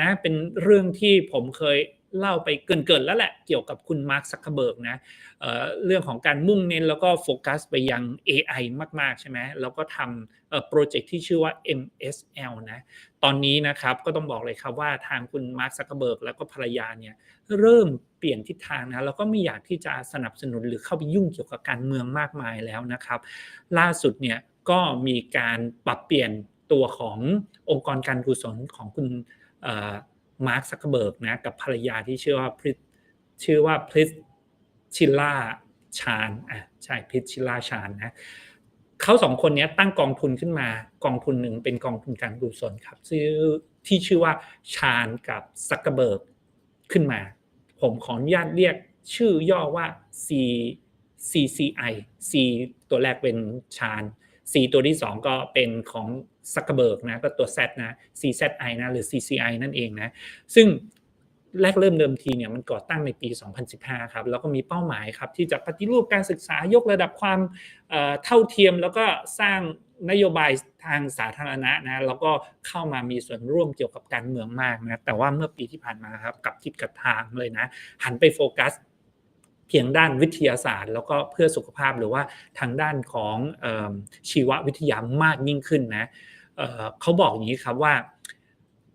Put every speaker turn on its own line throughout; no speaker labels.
นะเป็นเรื่องที่ผมเคยเล่าไปเกินๆแล้วแหละเกี่ยวกับคุณมาร์คซักเคเบิร์กนะเเรื่องของการมุ่งเน้นแล้วก็โฟกัสไปยัง AI มากๆใช่ไหมแล้วก็ทำโปรเจกต์ที่ชื่อว่า MSL นะ ตอนนี้นะครับก็ต้องบอกเลยครับว่าทางคุณมาร์คซักเคเบิร์กแล้วก็ภรรยาเนี่ยเริ่มเปลี่ยนทิศทางนะแล้วก็ไม่อยากที่จะสนับสนุนหรือเข้าไปยุ่งเกี่ยวกับการเมืองมากมายแล้วนะครับ ล่าสุดเนี่ยก็มีการปรับเปลี่ยนตัวขององค์กรการกุศลของคุณ มาร์คซักเคเบิร์กนะกับภรรยาที่ชื่อว่าพริชื่อว่าพริสชิล่าชานอะใช่พริสชิล่าชานนะเขาสองคนนี้ตั้งกองทุนขึ้นมากองทุนหนึ่งเป็นกองทุนการกุศลครับชื่อที่ชื่อว่าชานกับซักเคเบิร์กขึ้นมา ผมขออนุญาตเรียกชื่อย่อว่า C CCI C ตัวแรกเป็นชาน C ตัวที่2ก็เป็นของ ซักเบิร์กนะก็ตัว Z นะ CZI นะหรือ CCI นั่นเองนะซึ่งแรกเริ่มเดิมทีเนี่ยมันก่อตั้งในปี 2015 ครับแล้วก็มีเป้าหมายครับที่จะปฏิรูปการศึกษายกระดับความเท่าเทียม แล้วก็สร้างนโยบายทางสาธารณะนะแล้วก็เข้ามามีส่วนร่วมเกี่ยวกับการเมืองมากนะแต่ว่าเมื่อปีที่ผ่านมาครับกับทิศกับทางเลยนะ หันไปโฟกัสเพียงด้านวิทยาศาสตร์ แล้วก็เพื่อสุขภาพหรือว่าทางด้านของชีววิทยามากยิ่งขึ้นนะ เขาบอกอย่างนี้ครับว่า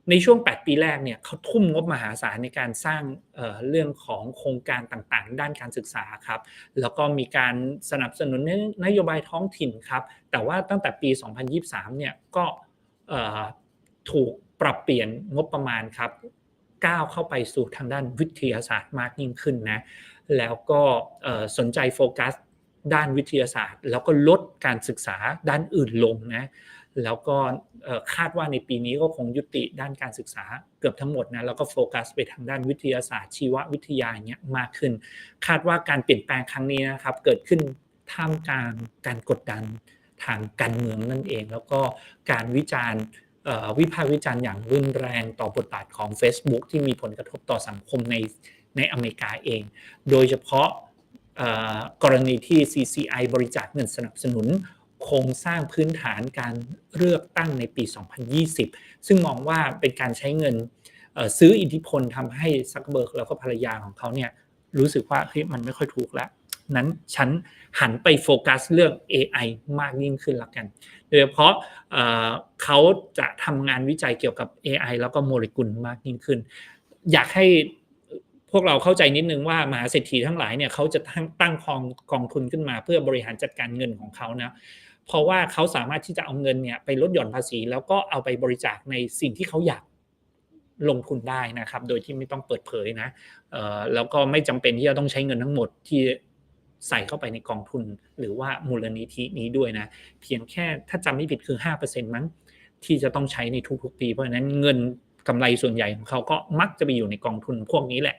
ในช่วง 8 ปีแรกเนี่ยเขาทุ่มงบมหาศาลในการสร้างเเรื่องของโครงการต่างๆ ด้านการศึกษาครับ แล้วก็มีการสนับสนุนนโยบายท้องถิ่นครับ แต่ว่าตั้งแต่ปี 2023 เนี่ยก็ถูกปรับเปลี่ยนงบประมาณครับก้าวเข้าไปสู่ทางด้านวิทยาศาสตร์มากยิ่งขึ้นนะแล้วก็สนใจโฟกัสด้านวิทยาศาสตร์ แล้วก็ลดการศึกษาด้านอื่นลงนะ แล้วก็คาดว่าในปีนี้ก็คงยุติด้านการศึกษาเกือบทั้งหมดนะแล้วก็โฟกัสไปทางด้านวิทยาศาสตร์ชีววิทยาเนี้ยมากขึ้น คาดว่าการเปลี่ยนแปลงครั้งนี้นะครับเกิดขึ้นท่ามกลางการกดดันทางการเมืองนั่นเอง แล้วก็การวิจารณ์วิพากษ์วิจารณ์อย่างรุนแรงต่อบทบาทของ Facebook ที่มีผลกระทบต่อสังคมในในอเมริกาเอง โดยเฉพาะกรณีที่ CCI บริจาคเงินสนับสนุน โครงสร้างพื้นฐานการเลือกตั้งในปี 2020 ซึ่งมองว่าเป็นการใช้เงินซื้ออิทธิพลทำให้ซักเบิร์กแล้วก็ภรรยาของเขาเนี่ยรู้สึกว่าเฮ้ยมันไม่ค่อยถูกแล้วนั้นฉันหันไปโฟกัสเรื่อง AI มากยิ่งขึ้นละกันโดยเฉพาะเขาจะทำงานวิจัยเกี่ยวกับ AI แล้วก็โมเลกุลมากยิ่งขึ้น อยากให้ วกเราเข้าใจนิดนึงว่ามหาเศรษฐีทั้งหลายเนี่ยเขาจะตั้งกองกองทุนขึ้นมาเพื่อบริหารจัดการเงินของเขานะเพราะว่าเขาสามารถที่จะเอาเงินเนี่ยไปลดหย่อนภาษี แล้วก็เอาไปบริจาคในสิ่งที่เขาอยากลงทุนได้นะครับ โดยที่ไม่ต้องเปิดเผยนะแล้วก็ไม่จำเป็นที่จะต้องใช้เงินทั้งหมดที่ใส่เข้าไปในกองทุน หรือว่ามูลนิธินี้ด้วยนะ เพียงแค่ถ้าจำไม่ผิดคือ 5%มั้งที่จะต้องใช้ในทุกๆปี เพราะฉะนั้นเงินกำไรส่วนใหญ่ของเขาก็มักจะไปอยู่ในกองทุนพวกนี้แหละ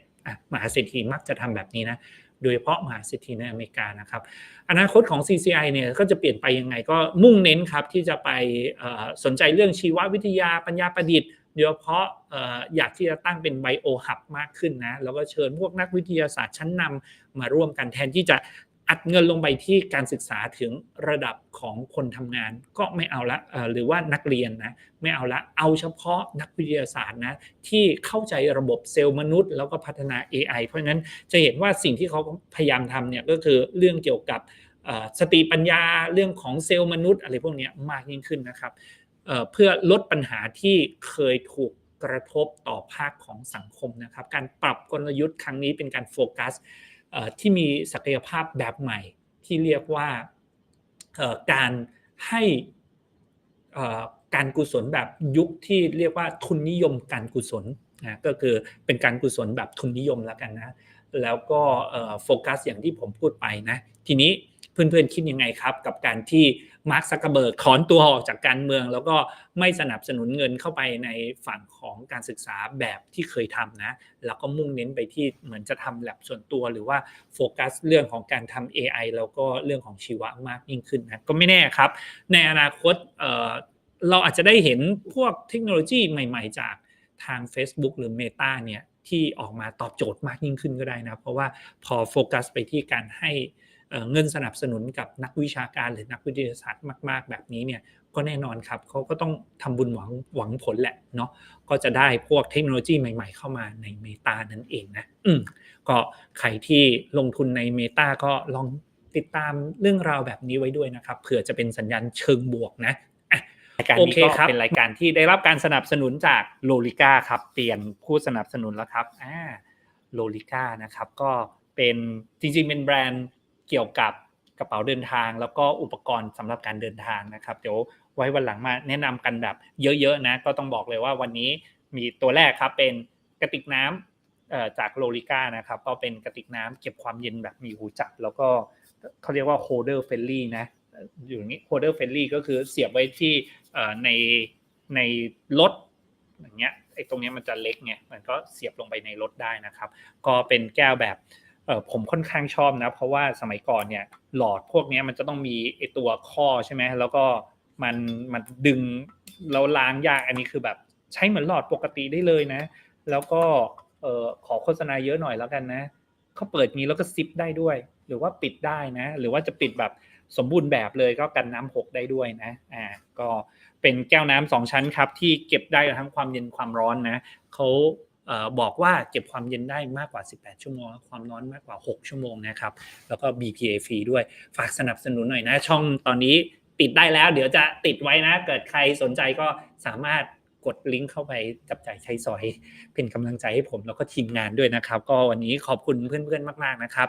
มหาเศรษฐีมักจะทำแบบนี้นะโดยเฉพาะมหาเศรษฐีในอเมริกานะครับอนาคตของ CCI เนี่ยก็จะเปลี่ยนไปยังไงก็มุ่งเน้นครับที่จะไปสนใจเรื่องชีววิทยาปัญญาประดิษฐ์โดยเฉพาะอยากที่จะตั้งเป็นไบโอฮับมากขึ้นนะแล้วก็เชิญพวกนักวิทยาศาสตร์ชั้นนำมาร่วมกันแทนที่จะ อัดเงินลงไปที่การศึกษาถึงระดับของคนทำงานก็ไม่เอาละหรือว่านักเรียนนะไม่เอาละเอาเฉพาะนักวิทยาศาสตร์นะที่เข้าใจระบบเซลล์มนุษย์ แล้วก็พัฒนา AI เพราะฉะนั้นจะเห็นว่าสิ่งที่เขาพยายามทำเนี่ยก็คือเรื่องเกี่ยวกับสติปัญญาเรื่องของเซลล์มนุษย์อะไรพวกนี้มากยิ่งขึ้นนะครับเพื่อลดปัญหาที่เคยถูกกระทบต่อภาคของสังคมนะครับ การปรับกลยุทธ์ครั้งนี้เป็นการโฟกัส ที่มีศักยภาพแบบใหม่ ที่เรียกว่าการให้การกุศลแบบยุคที่เรียกว่าทุนนิยมการกุศลนะก็คือเป็นการกุศลแบบทุนนิยมแล้วกันนะแล้วก็โฟกัสอย่างที่ผมพูดไปนะทีนี้เพื่อนๆคิดยังไงครับ กับการที่ มาร์คซักเบิร์กถอนตัวออกจากการเมือง แล้วก็ไม่สนับสนุนเงินเข้าไปในฝั่งของการศึกษาแบบที่เคยทำนะ แล้วก็มุ่งเน้นไปที่เหมือนจะทำแลบส่วนตัว หรือว่าโฟกัสเรื่องของการทำ AI แล้วก็เรื่องของชีวะมากยิ่งขึ้นนะก็ไม่แน่ครับ ในอนาคตเราอาจจะได้เห็นพวกเทคโนโลยีใหม่ ๆ จากทาง Facebook หรือ Meta เนี่ยที่ออกมาตอบโจทย์มากยิ่งขึ้นก็ได้นะ เพราะว่าพอโฟกัสไปที่การให้ เงินสนับสนุนกับนักวิชาการหรือนักวิทยาศาสตร์มาก ๆ แบบนี้เนี่ย
ก็แน่นอนครับเขาก็ต้องทำบุญหวังหวังผลแหละเนาะก็จะได้พวกเทคโนโลยีใหม่ ๆ เข้ามาใน Meta นั่นเองนะอืมก็ใครที่ลงทุนใน Meta ก็ลองติดตามเรื่องราวแบบนี้ไว้ด้วยนะครับเผื่อจะเป็นสัญญาณเชิงบวกนะอะ
รายการ
โอ
นี้
เค
ก็
ครับ
เป็นรายการที่ได้รับการสนับสนุนจากโลลิก้าครับ เปลี่ยนผู้สนับสนุนแล้วครับอ่าโลลิก้านะครับก็เป็นจริงๆเป็นแบรนด์ เกี่ยวกับกระเป๋าเดินทาง แล้วก็อุปกรณ์สำหรับการเดินทางนะครับเดี๋ยวไว้วันหลังมาแนะนำกันแบบเยอะๆนะก็ต้องบอกเลยว่าวันนี้มีตัวแรกครับเป็นกระติกน้ำเอ่อจากโลลิก้านะครับก็เป็นกระติกน้ำเก็บความเย็นแบบมีหูจับ แล้วก็เขาเรียกว่า holder friendly นะอยู่นี้ holder friendly ก็คือเสียบไว้ที่ในในรถอย่างเงี้ยไอ้ตรงเนี้ยมันจะเล็กไงมันก็เสียบลงไปในรถได้นะครับ ก็เป็นแก้วแบบ เออผมค่อนข้างชอบนะ เพราะว่าสมัยก่อนเนี่ย หลอดพวกนี้มันจะต้องมีไอตัวข้อใช่ไหมแล้วก็มันมันดึงแล้วล้างยากอันนี้คือแบบใช้เหมือนหลอดปกติได้เลยนะ แล้วก็เออขอโฆษณาเยอะหน่อยแล้วกันนะเขาเปิดนี้แล้วก็ซิปได้ด้วย หรือว่าปิดได้นะ หรือว่าจะปิดแบบสมบูรณ์แบบเลยก็กันน้ำหกได้ด้วยนะอ่าก็เป็นแก้วน้ำสองชั้นครับ ที่เก็บได้ทั้งความเย็นความร้อนนะเขา บอกว่าเก็บความเย็นได้มากกว่า 18 ชั่วโมง ความร้อนมากกว่า 6 ชั่วโมงนะครับ แล้วก็ BPA ฟรีด้วย ฝากสนับสนุนหน่อยนะ ช่องตอนนี้ติดได้แล้ว เดี๋ยวจะติดไว้นะ เกิดใครสนใจก็สามารถกดลิงก์เข้าไปจับจ่ายใช้สอย เป็นกำลังใจให้ผมแล้วก็ทีมงานด้วยนะครับ ก็วันนี้ขอบคุณเพื่อนๆมาก ๆนะครับ